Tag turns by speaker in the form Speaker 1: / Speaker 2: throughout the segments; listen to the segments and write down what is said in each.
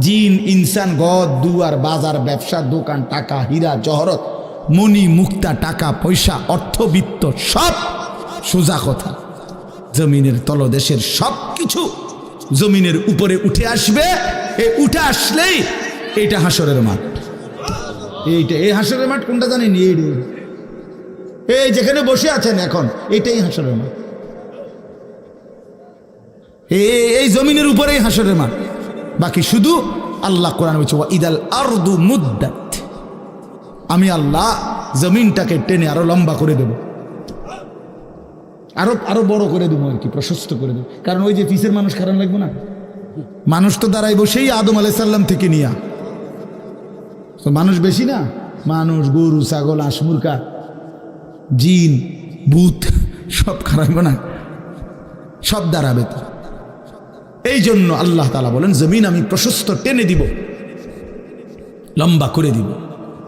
Speaker 1: জিন, ইনসান, গদ, দুয়ার, বাজার, ব্যবসা, দোকান, টাকা, হীরা, জহরত, মণি, মুক্তা, টাকা, পয়সা অর্থবিত্ত সব সোজা কথা। জমিনের তলদেশের সব কিছু জমিনের উপরে উঠে আসবে। এ উঠে আসলেই এটা হাসরের মাঠ। এইটা, এই হাসরের মাঠ কোনটা জানেন? এই। এই যেখানে বসে আছেন এখন, এটাই হাসরের মাঠ। এই জমিনের উপরেই হাসরের মাঠ। বাকি শুধু আল্লাহ কোরআন বলছে, "ওয়া ইদাল আরদু মুদ্দাত। আমি আল্লাহ জমিনটাকে টেনে আরও লম্বা করে দেব। আরও আরও বড় করে দেবো আর কি, প্রশস্ত করে দেবো। কারণ ওই যে পিসের মানুষ খারাপ লাগবে না? মানুষ তো দাঁড়াই বসেই আদম আলাইসাল্লাম থেকে নিয়া। তো মানুষ বেশি না? মানুষ, গরু, ছাগল আসমুরকা জিন, ভূত, সব খারাপ না? সব দাঁড়াবে তো এই জন্য আল্লাহ তালা বলেন, জমিন আমি প্রশস্ত টেনে দিব, লম্বা করে দিব,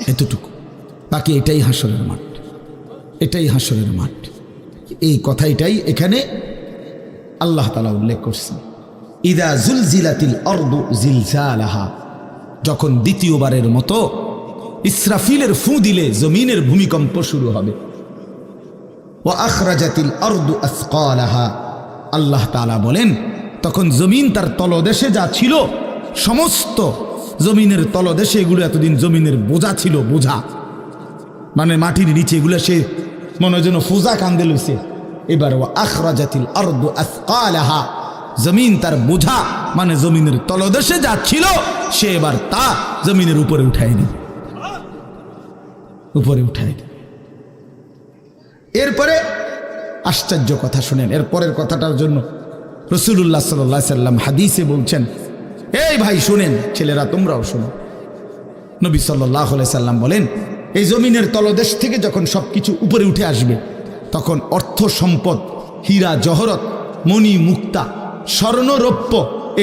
Speaker 1: এতটুকু। বাকি এটাই হাসরের মাঠ, এটাই হাসরের মাঠ। এই কথাইটাই এখানে আল্লাহ তালা উল্লেখ করছেন। ইদা জুলজিলাতিল অর্দু জিলজালাহা। যখন দ্বিতীয়বারের মতো ইসরাফিলের ফু দিলে জমিনের ভূমিকম্প শুরু হবে। ও আখরাজাতিল অর্দু আসকালাহা। আল্লাহ তালা বলেন তখন জমিন তার তলদেশে যা ছিল, সমস্ত জমিনের তলদেশে এগুলো এতদিন জমিনের বোঝা ছিল, বোঝা। মানে মাটির নিচে এগুলো সে মনে যেন ফোজা কান্দে লইছে। এবার ও আখরাজাতিল অর্দু আসকালাহা। জমিন তার বোঝা মানে জমিনের তলদেশে যা ছিল, সে এবার তা জমিনের উপরে উঠায় নি। উপরে উঠায় নি। এরপরে আশ্চর্য কথা শুনেন। এর পরের কথাটার জন্য রসুল্লাহ সাল্লাহ সাল্লাম হাদিসে বলছেন, এই ভাই, শুনেন, ছেলেরা, তোমরাও শোনো। নবী সাল্লাহ সাল্লাম বলেন, এই জমিনের তলদেশ থেকে যখন সব কিছু উপরে উঠে আসবে, তখন অর্থ সম্পদ, হীরা, জহরত, মণি, মুক্তা, স্বর্ণরৌপ্য,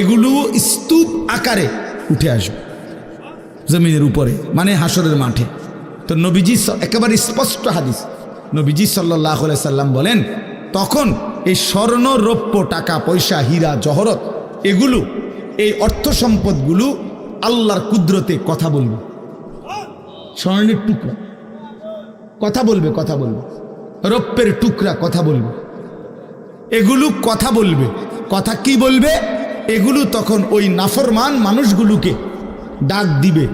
Speaker 1: এগুলো স্তূপ আকারে উঠে আসবে জমিনের উপরে মানে হাসরের মাঠে। তো নবীজি একেবারে স্পষ্ট হাদিস। নবীজি সাল্লাহ সাল্লাম বলেন, তখন এই স্বর্ণ রৌপ্য টাকা, পয়সা, হীরা, জহরত, এগুলো, এই অর্থ সম্পদগুলো আল্লাহর কুদরতে কথা বলবে। স্বর্ণের টুকরা। কথা বলবে কথা বলবে। রৌপ্যের টুকরা, কথা বলবে। এগুলো কথা বলবে। কথা কি বলবে? এগুলো তখন ওই নাফরমান মানুষগুলোকে ডাক দিবে।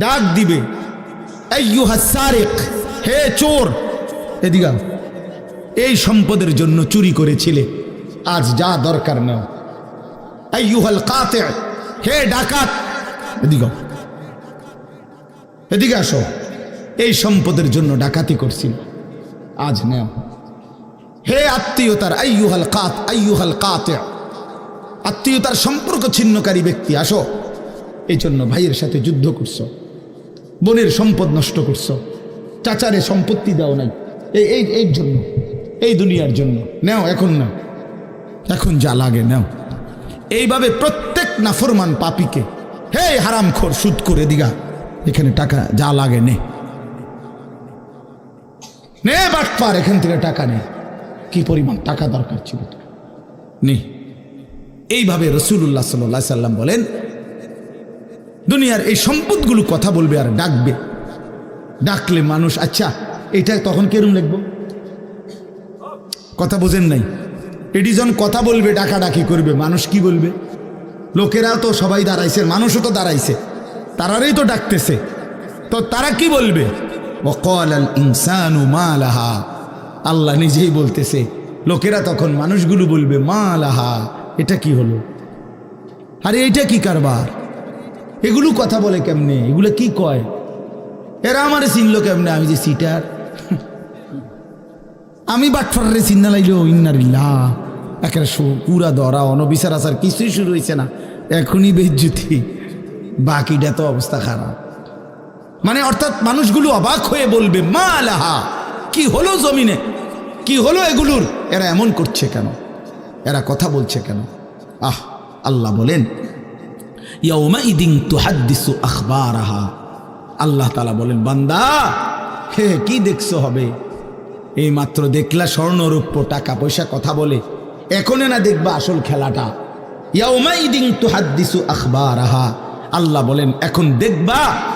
Speaker 1: ডাক দিবে। হে চোর! এদিকে। এই সম্পদের জন্য চুরি করেছিলে। আজ যা দরকার নাও। আইয়ুহাল কাতে। হে ডাকাত! এদিকে এদিকে আসো। এই সম্পদের জন্য ডাকাতি করছিল। আজ নেও। হে আত্মীয়তার আইয়ুহাল কাত, আইয়ুহাল কাতে। আত্মীয়তার সম্পর্ক ছিন্নকারী ব্যক্তি, আসো। এই জন্য ভাইয়ের সাথে যুদ্ধ করছ। বোনের সম্পদ নষ্ট করছ। চাচারে সম্পত্তি দাও নাই। এই এই জন্য। এই দুনিয়ার জন্য। নেও, এখন না এখন যা লাগে নেও। এইভাবে প্রত্যেক নাফরমান পাপিকে হে হারাম খোর সুদ করে দিগা। এখানে টাকা যা লাগে নে। বাটপার, এখান থেকে টাকা নে। কি পরিমাণ টাকা দরকার ছিল? নে। এইভাবে রসুল্লাহ সাল্লাহ সাল্লাম বলেন, দুনিয়ার এই সম্পদগুলো কথা বলবে আর ডাকবে। ডাকলে মানুষ আচ্ছা এটা তখন কেরম লিখব? কথা বোঝেন নাই। এডিজন কথা বলবে, ডাকাডাকি করবে, মানুষ কি বলবে? লোকেরা তো সবাই দাঁড়াইছে, মানুষও তো দাঁড়াইছে। তারারই তো ডাকতেছে। তো তারা কি বলবে? আল আল্লাহ নিজেই বলতেছে, লোকেরা তখন মানুষগুলো বলবে মা লাহা এটা কি হলো? আরে এটা কি কারবার? এগুলো কথা বলে কেমনে? এগুলো কি কয়? এরা আমারে চিনল কেমনে? আমি যে সিটার। আমি বাটফারে চিন্না লাইলো ইন্নারিল্লা একেবারে পুরা ধরা, অনবিচার আসার কিছুই শুরু হয়েছে না। এখনই বেজ্জুতি। বাকিটা তো অবস্থা খারাপ। মানে অর্থাৎ মানুষগুলো অবাক হয়ে বলবে, মা আলাহা কি হলো জমিনে? কি হলো এগুলোর? এরা এমন করছে কেন? এরা কথা বলছে কেন? আহ, আল্লাহ বলেন ইয়াউমাইদিন তুহাদ্দিসু আখবারাহা। আল্লাহ তালা বলেন, বান্দা, হে, কি দেখছ হবে? এই মাত্র দেখলা স্বর্ণরূপ টাকা পয়সা কথা বলে। এখনে না দেখবা আসল খেলাটা। ইয়াউমাইদিন তুহাদ্দিসু আখবারাহা। আল্লাহ বলেন, এখন দেখবা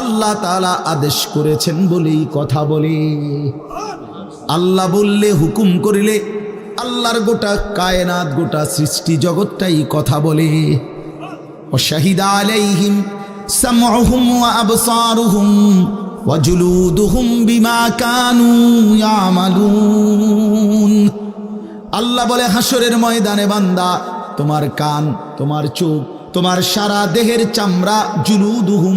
Speaker 1: আল্লাহ তালা আদেশ করেছেন বলেই কথা বলে। আল্লাহ বললে, হুকুম করিলে আল্লাহর গোটা কায়নাত, গোটা সৃষ্টি জগৎটাই কথা বলে। ও শাহিদা আলাইহিম সামউহুম ওয়া আবসারুহুম ওয়া জুলুদুহুম বিমা কানু ইয়ামালুন। আল্লাহ বলে হাসরের ময়দানে বান্দা, তোমার কান, তোমার চোখ, তোমার সারা দেহের চামড়া জুলুদুহুম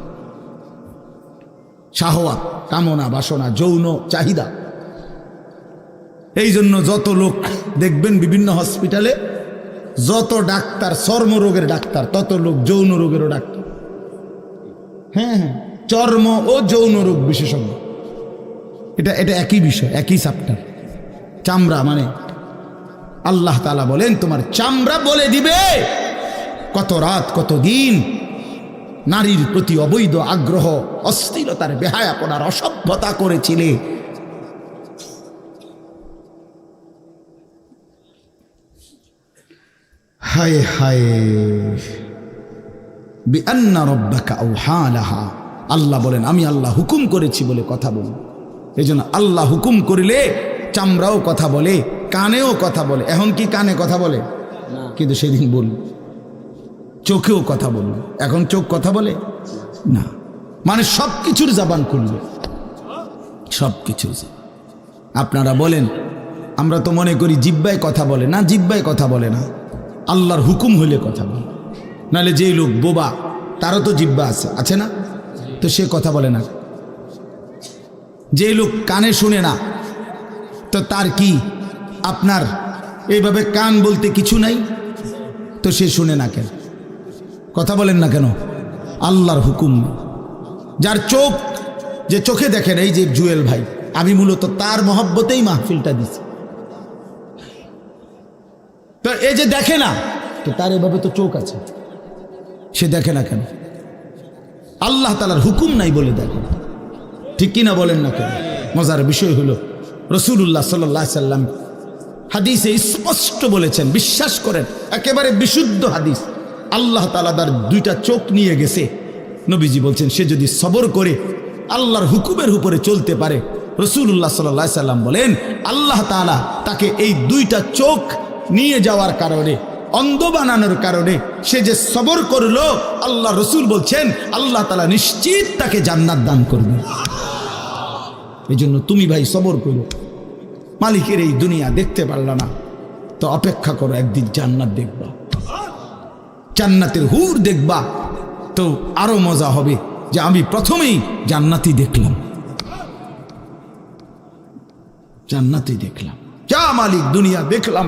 Speaker 1: শাহওয়াত, কামনা, বাসনা, যৌন চাহিদা। এই জন্য যত লোক দেখবেন বিভিন্ন হসপিটালে, যত ডাক্তার, চর্মরোগের ডাক্তার, তত লোক যৌন রোগেরও ডাক্তার। হ্যাঁ হ্যাঁ চর্ম ও যৌন রোগ বিশেষজ্ঞ। এটা এটা একই বিষয়, একই চ্যাপ্টার চামড়া মানে আল্লাহ তালা বলেন, তোমার চামড়া বলে দিবে। কত রাত, কত দিন নারীর প্রতি অবৈধ আগ্রহ অস্থিরতার বেহায়াপনার অসভ্যতা করেছিলে। হায় হায়। বিআন্না রব্বাকা আউহালাহা আল্লাহ বলেন আমি আল্লাহ হুকুম করেছি বলে কথা বলুন এই জন্য আল্লাহ হুকুম করিলে চামড়াও কথা বলে কানেও কথা বলে। এখন কি কানে কথা বলে? কিন্তু সেদিন বল চোখেও কথা বলবে। এখন চোখ কথা বলে? না। মানে সব কিছুর জাবান খুলবে। সব কিছু আপনারা বলেন, আমরা তো মনে করি জিব্বায় কথা বলে না, জিব্বায় কথা বলে না। আল্লাহর হুকুম হইলে কথা বলে। নাহলে যেই লোক বোবা, তারও তো জিব্বা আছে। আছে না? তো সে কথা বলে না। যেই লোক কানে শুনে না, তো তার কি? আপনার এইভাবে কান বলতে কিছু নাই? তো সে শুনে না কেন? কথা বলেন না কেন? আল্লাহর হুকুম। যার চোখ, যে চোখে দেখেন, এই যে জুয়েল ভাই, আমি মূলত তার মহব্বতেই মাহফিলটা দিছি। তো এই যে দেখে না, তো তার এভাবে তো চোখ আছে। সে দেখে না কেন? আল্লাহ তালার হুকুম নাই বলে দেখে না। ঠিক কিনা বলেন না কেন? মজার বিষয় হলো রসুল্লাহ সাল্লাহ সাল্লাম হাদিসে স্পষ্ট বলেছেন, বিশ্বাস করেন, একেবারে বিশুদ্ধ হাদিস। আল্লাহ তালা তার দুইটা চোখ নিয়ে গেছে। নবীজি বলছেন, সে যদি সবর করে, আল্লাহর হুকুমের উপরে চলতে পারে রসুল্লাহ সাল্লাহ সাল্লাম বলেন, আল্লাহ তালা তাকে এই দুইটা চোখ নিয়ে যাওয়ার কারণে, অন্ধ বানানোর কারণে, সে যে সবর করল, আল্লাহ রসুল বলছেন, আল্লাহ তালা নিশ্চিত তাকে জান্নাত দান করবে। এই জন্য তুমি ভাই সবর করো। মালিকের এই দুনিয়া দেখতে পারল না। তো অপেক্ষা করো, একদিন জান্নাত দেখবা। জান্নাতের হুর দেখবা, তো আরও মজা হবে যে আমি প্রথমেই জান্নাতি দেখলাম। জান্নাতি দেখলাম। যা মালিক দুনিয়া দেখলাম।